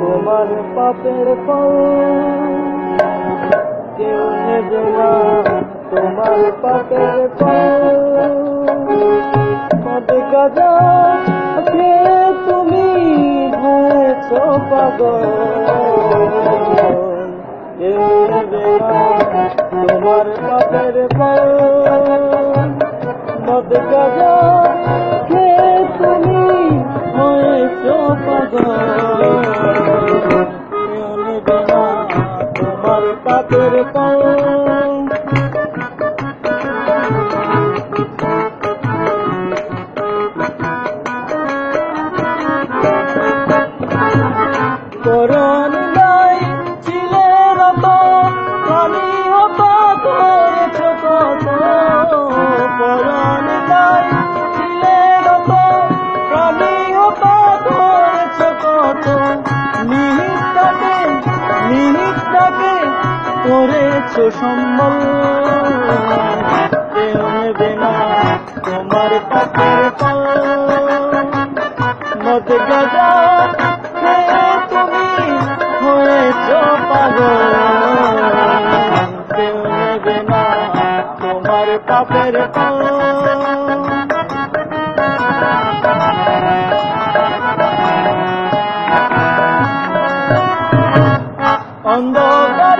তোমার পাপের কেউ নেবে না তোমার পাপের খেয়ে তুমি হয়েছ পাগল। কেউ নেবে না তোমার পাপের খেয়ে তুমি प्रो করেছ সম্বল? কেউ নেবে না তোমার পাপের ফল। মদ গাজা তুমি হয়েছ পাগল। কেউ নেবে না তোমার পাপের অন্ধকারে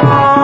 কেউ